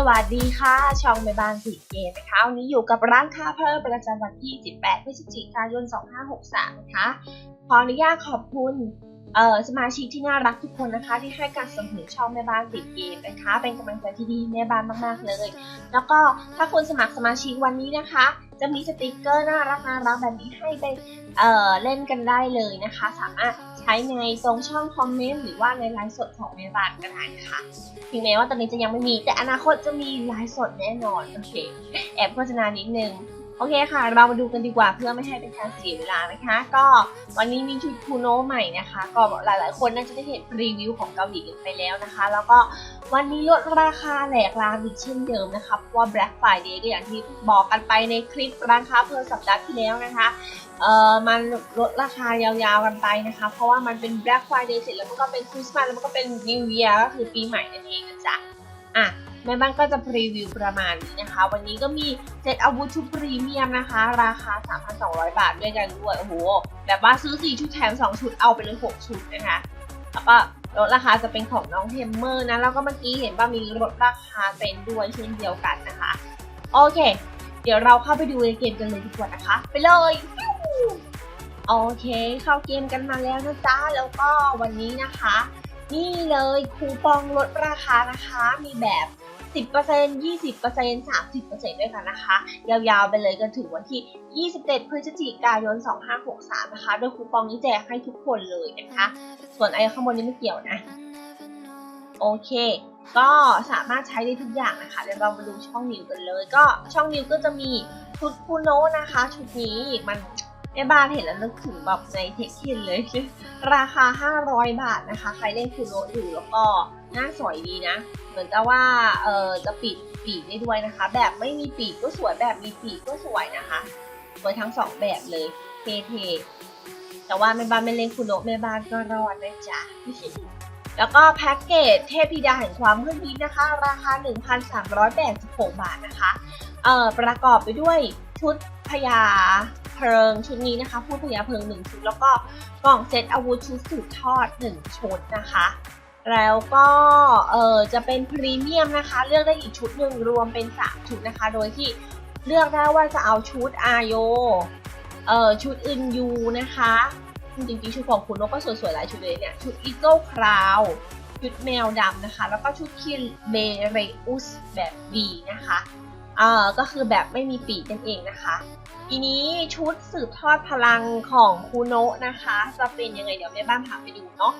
สวัสดีค่ะ ช่องแม่บ้านสีเกมนะคะวันนี้อยู่กับร้านค้าเพิ่มประจำวันที่ 18 พฤศจิกายน 2563 นะคะ ขออนุญาตขอบคุณสมาชิกที่น่ารักทุกคนนะคะ ที่ให้การสนับสนุนช่องแม่บ้านติดเกมนะคะ เป็นกำลังใจที่ดีแม่บ้านมากๆเลย แล้วก็ถ้าคุณสมัครสมาชิกวันนี้นะคะ จะมีสติกเกอร์น่ารักน่ารักแบบนี้ให้ไปเอ่อเล่นกันได้เลยนะคะ สามารถใช้ในตรงช่องคอมเมนต์หรือว่าในไลฟ์สดของเมบานก็ได้นะคะถึงแม้ว่าตอนนี้จะยังไม่มีแต่อนาคตจะมีไลฟ์สดแน่นอนโอเคแอบโฆษณานิดนึง โอเคค่ะ เรามาดูกันดีกว่าเพื่อไม่ให้เป็นการเสียเวลานะคะ ก็วันนี้มีชุดคูโนใหม่นะคะ ก็หลายๆ คนน่าจะได้เห็นรีวิวของเกาหลีกันไปแล้วนะคะ แล้วก็วันนี้ลดราคาแหลกลานอีกเช่นเดิมนะคะเพราะว่า Black Friday ก็อย่างที่บอกกันไปในคลิปร้านค้าเพิ่มสัปดาห์ที่แล้วนะคะเอ่อมันลดราคายาวๆกันไปนะคะ เพราะว่ามันเป็น Black Friday เสร็จแล้วมันก็เป็นคริสต์มาสแล้วมันก็เป็น New Year ก็คือปีใหม่นั่นเองนะจ๊ะอะ แม่บ้านก็จะพรีวิวประมาณนี้นะคะ วันนี้ก็มีเซตอาวุธชุดพรีเมียมนะคะ ราคา 3,200 บาทด้วยกันด้วย โอ้โห แบบว่าซื้อ 4 ชุดแถม 2 ชุดเอาไปเลย 6 ชุดนะคะ แล้วก็ลดราคาจะเป็นของน้องเทมเมอร์นะ แล้วก็เมื่อกี้เห็นว่ามีลดราคาเป็นด้วยเช่นเดียวกันนะคะ โอเค เดี๋ยวเราเข้าไปดูในเกมกันเลยดีกว่านะคะ ไปเลยโอเค เข้าเกมกันมาแล้วนะจ๊ะ แล้วก็วันนี้นะคะ นี่เลยคูปองลดราคานะคะ มีแบบ 10% 20% 30%ด้วยกันนะคะ ยาวๆไปเลยกันถึงวันที่ 27 พฤศจิกายน 2563 นะคะ โดยคูปองนี้แจกให้ทุกคนเลยนะคะ ส่วนไอ้ข้างบนนี้ไม่เกี่ยวนะ โอเคก็สามารถใช้ได้ทุกอย่างนะคะเดี๋ยวเรามาดูช่องนิวกันเลย ก็ช่องนิวก็จะมีชุดคูโนนะคะ ชุดนี้มัน แม่บ้านเห็นแล้วนึกถึงแบบในเทคเคนเลย ราคา 500 บาทนะคะ ใครเล่นคูโนอยู่แล้วก็น่าสวยดีนะ เหมือนกับว่าเออจะปิดปีกได้ด้วยนะคะ แบบไม่มีปีกก็สวยแบบมีปีกก็สวยนะคะสวยทั้งสองแบบเลยเท่ๆแต่ว่าแม่บ้านไม่เล่นคูโนแม่บ้านก็รอดนะจ๊ะแล้วก็แพ็กเกจเทพธิดาแห่งความมืดมิดนะคะ ราคา 1,386 บาทนะคะ เอ่อประกอบไปด้วยชุดพญา เพลิงชุดนี้นะคะพูดพญาเพลิงหนึ่งชุดแล้วก็กล่องเซตอาวุธชุดสืบทอดหนึ่งชุดนะคะ แล้วก็เออจะเป็นพรีเมียมนะคะ เลือกได้อีกชุดหนึ่งรวมเป็น3ชุดนะคะ โดยที่เลือกได้ว่าจะเอาชุดอาโยเออชุดอึนยูนะคะจริงๆชุดของคุณนกก็สวยๆหลายชุดเลยเนี่ยชุดอีโก้คราวชุดแมวดำนะคะ แล้วก็ชุดคินเบเรอุสแบบดีนะคะ เอ่อก็คือแบบไม่มีปีกนั่นเองนะคะ ทีนี้ชุดสืบทอดพลังของคูโนะนะคะ จะเป็นยังไงเดี๋ยวแม่บ้านพาไปดูเนาะ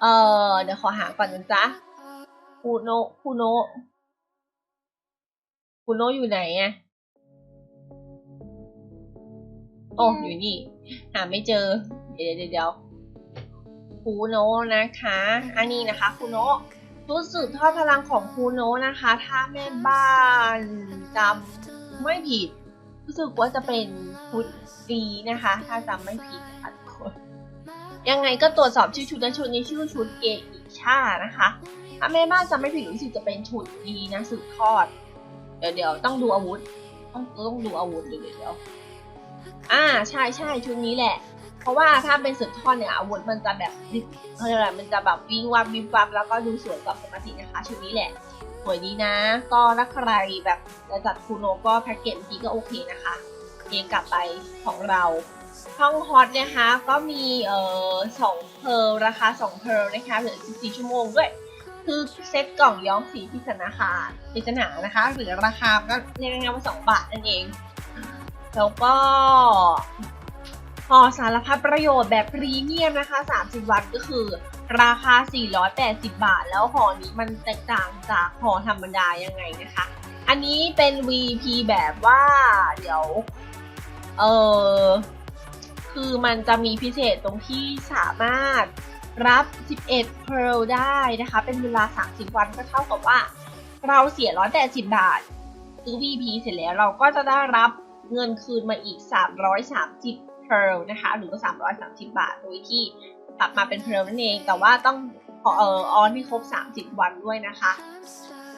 เออเดี๋ยวขอหาก่อนนะจ๊ะคูโนะคูโนะคูโนะอยู่ไหนอะโอ้อยู่นี่ หาไม่เจอ เดี๋ยวเดี๋ยวเดี๋ยวคูโนะนะคะ อันนี้นะคะคูโนะ ชุดสืบทอดพลังของคูโนะนะคะ ถ้าแม่บ้านจำไม่ผิด รู้สึกว่าจะเป็นชุดดีนะคะ ถ้าจำไม่ผิดนะคะทุกคนยังไงก็ตรวจสอบชื่อชุดและชุดนี้ชื่อชุดเกอิชานะคะถ้าแม่บ้านจำไม่ผิดรู้สึกจะเป็นชุดดีนะสืบทอด เดี๋ยวเดี๋ยวต้องดูอาวุธ ต้องต้องดูอาวุธเดี๋ยวเดี๋ยวอ่าใช่ใช่ชุดนี้แหละ ราะว่าถ้าเป็นสืบทอดเนี่ยอาวุธมันจะแบบดิเขาเรียกอะไรมันจะแบบวิ่งวับวิบวับแล้วก็ดูสวยกว่าปกตินะคะชุดนี้แหละสวยดีนะ ก็ถ้าใครแบบจะจัดคูโนก็แพ็กเกจเมื่อกี้ก็โอเคนะคะเองกลับไปของเราช่องฮอตนะคะ ก็มีเอ่อสองเพลราคา2เพลนะคะเหลือ14ชั่วโมงด้วย คือเซ็ตกล่องย้อมสีพิศนาคาปริศนานะคะ หรือราคาก็เรียกง่ายๆว่า2บาทนั่นเอง แล้วก็ ห่อสารพัดประโยชน์แบบพรีเมียมนะคะ 30 วัตต์ก็คือ ราคา 480 บาท แล้วห่อนี้มันแตกต่างจากห่อธรรมดายังไงนะคะ อันนี้เป็น VP แบบว่าเดี๋ยว เออคือมันจะมีพิเศษตรงที่สามารถรับ 11 Pearl ได้นะคะ เป็นเวลา 30 วันก็เท่ากับว่า เราเสีย 180 บาทซื้อ VP เสร็จแล้วเราก็จะได้รับเงินคืนมาอีก 330 Pearl นะคะ หรือว่า330 บาท โดยที่กลับมาเป็น Pearl นั่นเอง แต่ว่าต้องเอ่อออนให้ครบ 30 วันด้วยนะคะ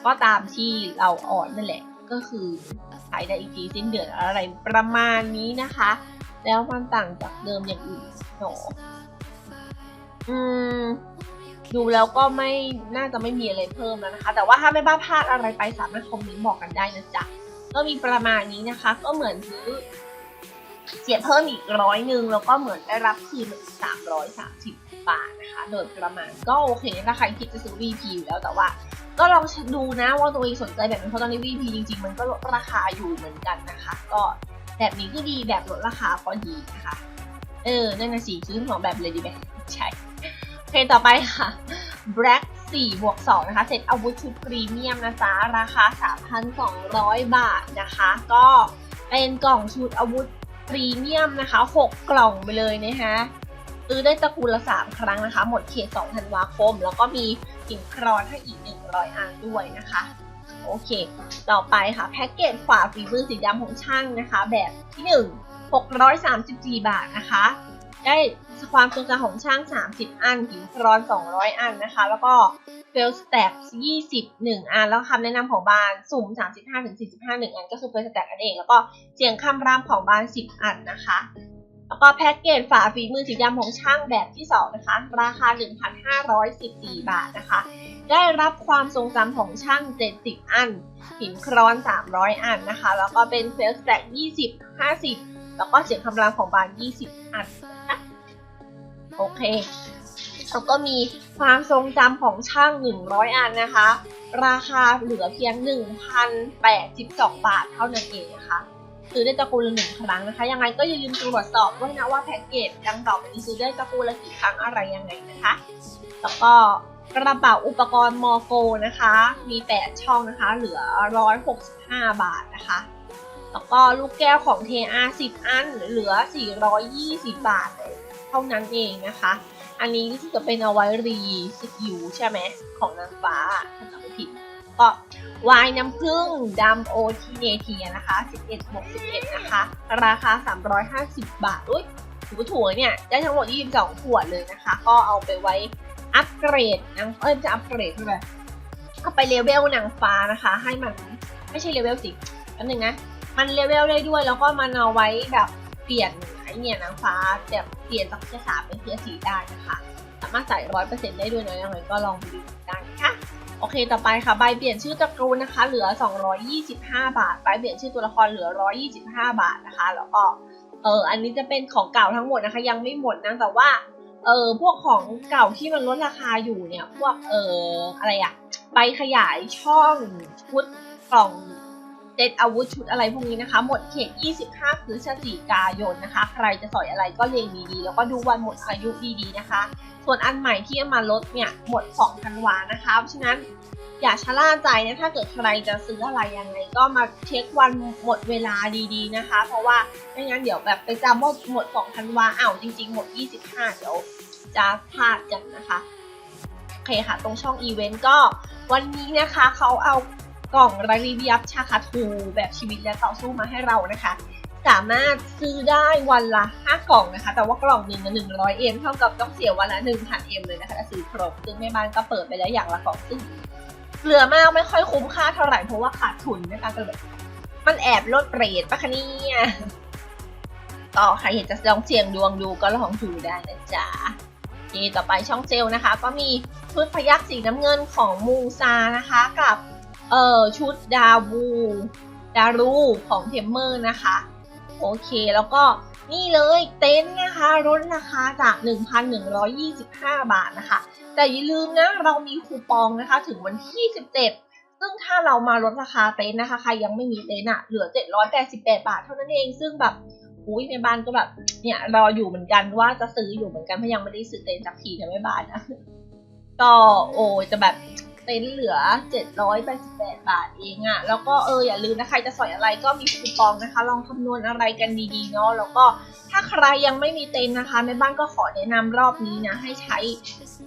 ก็ตามที่เราออนนั่นแหละ ก็คือใช้ได้อีกทีสิ้นเดือนอะไรประมาณนี้นะคะ แล้วมันต่างจากเดิมอย่างอื่นหนออืมดูแล้วก็ไม่น่าจะไม่มีอะไรเพิ่มแล้วนะคะ แต่ว่าถ้าแม่บ้าพลาดอะไรไปสามารถคอมเมนต์บอกกันได้นะจ๊ะก็มีประมาณนี้นะคะ ก็เหมือนซื้อ เสียเพิ่มอีกร้อยหนึ่งแล้วก็เหมือนได้รับคืนสามร้อยสามสิบบาทนะคะโดยประมาณก็โอเคถ้าใครคิดจะซื้อ VP อยู่แล้วแต่ว่า ก็ลองดูนะว่าตัวเองสนใจแบบนี้เพราะตอนนี้ VP จริง ๆ มันก็ลดราคาอยู่เหมือนกันนะคะ ก็แบบนี้ก็ดีแบบลดราคาก็ดีนะคะเออนั่นนะสิซื้อของแบบเลยดีไหมใช่โอเคต่อไปค่ะ Black 4บวก2นะคะเซ็ตอาวุธชุดพรีเมียมนะจ๊ะราคา 3,200 บาทนะคะ ก็เป็นกล่องชุดอาวุธ พรีเมียมนะคะ 6 กล่องไปเลยนะคะซื้อได้ตระกูลละ 3 ครั้งนะคะ หมดเขต2ธันวาคม แล้วก็มีหินครอนให้อีก 100 อันด้วยนะคะ โอเค ต่อไปค่ะ แพ็กเกจฝาฝีมือสีดำของช่างนะคะ แบบที่ 1 634 บาทนะคะ ได้ความทรงจำของช่าง 30 อันหินครอน 200 อันนะคะ แล้วก็เฟลสแต็ก20 1อัน แล้วคำแนะนำของบานสุ่ม 35ถึง45 1 อัน ก็คือเฟลสแต็กอันเอง แล้วก็เสียงคำรามของบาน 10 อันนะคะ แล้วก็แพ็กเกจฝาฝีมือสีดำของช่างแบบที่ 2 นะคะ ราคา 1,514 บาทนะคะ ได้รับความทรงจำของช่าง 70 อัน หินครอน 300 อันนะคะ แล้วก็เป็นเฟลสแต็ก20 50 แล้วก็เสียงคำรามของบาน20 อันนะโอเคแล้วก็มีความทรงจำของช่าง 100 อันนะคะ ราคาเหลือเพียง 1,082 บาทเท่านั้นเองนะคะซื้อได้ตระกูลละหนึ่งครั้งนะคะ ยังไงก็อย่าลืมตรวจสอบด้วยนะว่าแพ็กเกจดังต่อไปนี้ซื้อได้ตระกูลละกี่ครั้งอะไรยังไงนะคะ แล้วก็กระเป๋าอุปกรณ์มอโกนะคะ มี 8 ช่องนะคะ เหลือ 165 บาทนะคะ แล้วก็ลูกแก้วของ TR 10 อันเหลือ 420 บาทเท่านั้นเองนะคะ อันนี้ที่จะเป็นเอาไว้รีสกิลใช่ไหมของนางฟ้าถ้าจำไม่ผิดก็วายน้ำผึ้งดำโอทีเนเทียนะคะ 11บวก11 นะคะ ราคา 350 บาทอุ้ยถือว่าถูกเนี่ย ได้ทั้งหมด 22 ขวดเลยนะคะ ก็เอาไปไว้อัปเกรดนางเอ้ยจะอัปเกรดใช่ไหมเอาไปเลเวลนางฟ้านะคะ ให้มันไม่ใช่เลเวลสิแป๊บนึงนะ มันเลเวลได้ด้วย แล้วก็มันเอาไว้แบบเปลี่ยนไอเนี่ยนางฟ้าแบบเปลี่ยนจากเทียสามเป็นเทียสีได้นะคะสามารถใส่ร้อยเปอร์เซ็นต์ได้ด้วยนะยังไงก็ลองดูกันนะคะโอเค ต่อไปค่ะ ใบเปลี่ยนชื่อตระกูลนะคะ เหลือ 225 บาท ใบเปลี่ยนชื่อตัวละครเหลือ 125 บาทนะคะ แล้วก็ เออ อันนี้จะเป็นของเก่าทั้งหมดนะคะ ยังไม่หมดนะ แต่ว่า เออ พวกของเก่าที่มันลดราคาอยู่เนี่ย พวก เออ อะไรอะใบขยายช่องชุดกล่อง เซตอาวุธชุดอะไรพวกนี้นะคะ หมดเขต 25พฤศจิกายนนะคะ ใครจะสอยอะไรก็เล็งดีๆ แล้วก็ดูวันหมดอายุดีๆนะคะ ส่วนอันใหม่ที่เอามาลดเนี่ยหมด2ธันวานะคะเพราะฉะนั้นอย่าชะล่าใจนะถ้าเกิดใครจะซื้ออะไรยังไงก็มาเช็ควันหมดเวลาดีๆนะคะ เพราะว่าไม่งั้นเดี๋ยวแบบไปจำว่าหมด2ธันวาอ้าวจริงๆ หมด 25 เดี๋ยวจะพลาดกันนะคะโอเคค่ะ ตรงช่องอีเวนต์ก็วันนี้นะคะเขาเอา กล่องรายรีวิบชาคาทูแบบชีวิตและต่อสู้มาให้เรานะคะ สามารถซื้อได้วันละ 5 กล่องนะคะ แต่ว่ากล่องหนึ่งละ100เอ็มเท่ากับต้องเสียวันละ 1,000เอ็มเลยนะคะถ้าซื้อครบซึ่งแม่บ้านก็เปิดไปแล้วอย่างละกล่องซึ่งเหลือมากไม่ค่อยคุ้มค่าเท่าไหร่เพราะว่าขาดทุนนะคะก็เลยมันแอบลดเรทปะคะเนี่ยก็ใครอยากจะลองเสี่ยงดวงดูก็ลองดูได้นะจ๊ะโอเคต่อไปช่องเซลล์นะคะ ก็มีชุดพยักสีน้ำเงินของมูซานะคะ กับ เอ่อชุดดาวูดารูของเทมเมอร์นะคะ โอเคแล้วก็นี่เลยเต็นท์นะคะลดราคาจาก 1,125 บาทนะคะ แต่อย่าลืมนะเรามีคูปองนะคะถึงวันที่ 17 ซึ่งถ้าเรามาลดราคาเต็นท์นะคะใครยังไม่มีเต็นท์อะเหลือ 788 บาทเท่านั้นเองซึ่งแบบอุ้ยในบ้านก็แบบเนี่ยรออยู่เหมือนกันว่าจะซื้ออยู่เหมือนกันเพราะยังไม่ได้ซื้อเต็นท์จากทีนะแม่บ้านนะก็โอ้ยจะแบบ เต็นท์เหลือ 788 บาทเองอะแล้วก็เอออย่าลืมนะใครจะสอยอะไรก็มีคูปองนะคะ ลองคำนวณอะไรกันดีๆเนาะ แล้วก็ถ้าใครยังไม่มีเต็นท์นะคะแม่บ้านก็ขอแนะนำรอบนี้นะ ให้ใช้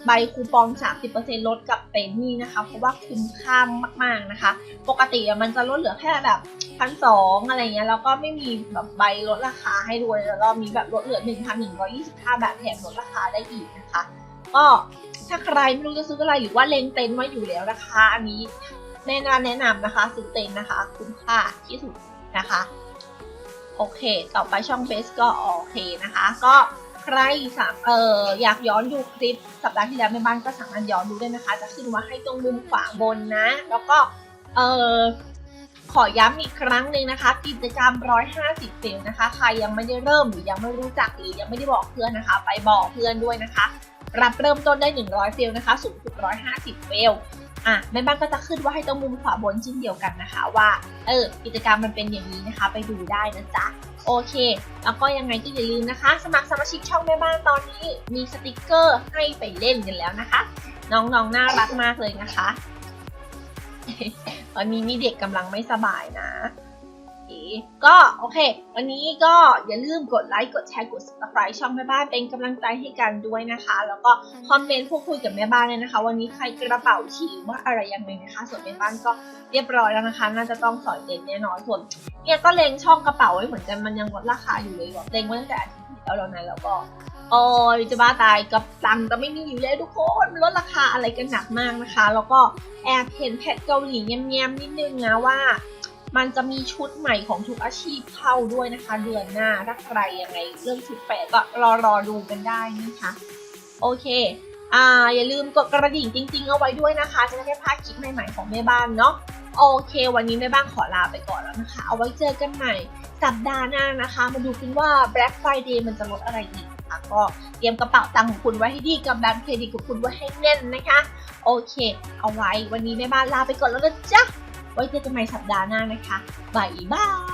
ใบคูปอง 30%ลดกับเต็นท์นี่นะคะ เพราะว่าคุ้มค่ามากๆนะคะ ปกติมันจะลดเหลือแค่แบบพันสองอะไรเงี้ยแล้วก็ไม่มีแบบใบลดราคาให้ด้วยแล้วรอบนี้แบบลดเหลือ 1,125 บาทแถมลดราคาได้อีกนะคะ ก็ ถ้าใครไม่รู้จะซื้ออะไรหรือว่าเลงเต็นท์ไว้อยู่แล้วนะคะ อันนี้แนะนำแนะนำนะคะ ซื้อเต็นท์นะคะ คุ้มค่าที่สุดนะคะ โอเค ต่อไปช่องเบสก็โอเคนะคะ ก็ใครสามเอออยากย้อนดูคลิปสัปดาห์ที่แล้วแม่บ้านก็สามารถย้อนดูได้นะคะ จะขึ้นมาให้ตรงมุมขวาบนนะ แล้วก็เออขอย้ำอีกครั้งหนึ่งนะคะ กิจกรรม 150เฟลนะคะ ใครยังไม่ได้เริ่มหรือยังไม่รู้จักหรือยังไม่ได้บอกเพื่อนนะคะ ไปบอกเพื่อนด้วยนะคะ รับเริ่มต้นได้ 100 เฟลนะคะ สูงสุด 150 เฟลอะแม่บ้านก็จะขึ้นว่าให้ตรงมุมขวาบนเช่นเดียวกันนะคะว่า เออ กิจกรรมมันเป็นอย่างนี้นะคะ ไปดูได้นะจ๊ะ โอเค แล้วก็ยังไงก็อย่าลืมนะคะ สมัครสมาชิกช่องแม่บ้านตอนนี้มีสติกเกอร์ให้ไปเล่นกันแล้วนะคะ น้องๆนน่ารักมากเลยนะคะ ตอนนี้มีเด็กกำลังไม่สบายนะ ก็โอเค วันนี้ก็อย่าลืมกดไลค์ กดแชร์ กด subscribe ช่องแม่บ้านเป็นกำลังใจให้กันด้วยนะคะ แล้วก็คอมเมนต์พูดคุยกับแม่บ้านเลยนะคะ วันนี้ใครกระเป๋าฉีกว่าอะไรยังไงนะคะ ส่วนแม่บ้านก็เรียบร้อยแล้วนะคะ น่าจะต้องสอนเด่นแน่นอนส่วนเนี่ยก็เล็งช่องกระเป๋าไว้เหมือนกันมันยังลดราคาอยู่เลยแบบเล็งไว้ตั้งแต่อาทิตย์ที่แล้วแล้วนะแล้วก็โอ้ยจะบ้าตายกับตังค์จะไม่มีอยู่แล้วทุกคนมันลดราคาอะไรกันหนักมากนะคะ แล้วก็แอบเห็นแพทเกาหลีแง้มๆนิดนึงนะว่า มันจะมีชุดใหม่ของทุกอาชีพเข้าด้วยนะคะ เดือนหน้าถ้าใครยังไงเรื่องชุดแปะก็รอรอดูกันได้นะคะ โอเคอ่าอย่าลืมกดกระดิ่งจริง ๆ เอาไว้ด้วยนะคะ จะได้ไม่พลาดคลิปใหม่ๆของแม่บ้านเนาะโอเค วันนี้แม่บ้านขอลาไปก่อนแล้วนะคะ เอาไว้เจอกันใหม่สัปดาห์หน้านะคะ มาดูกันว่า Black Friday มันจะลดอะไรอีกนะคะก็เตรียมกระเป๋าตังค์ของคุณไว้ให้ดีกับบัตรเครดิตของคุณไว้ให้แน่นนะคะ โอเค เอาไว้วันนี้แม่บ้านลาไปก่อนแล้วนะจ๊ะ ไว้เจอกันใหม่สัปดาห์หน้านะคะบายบาย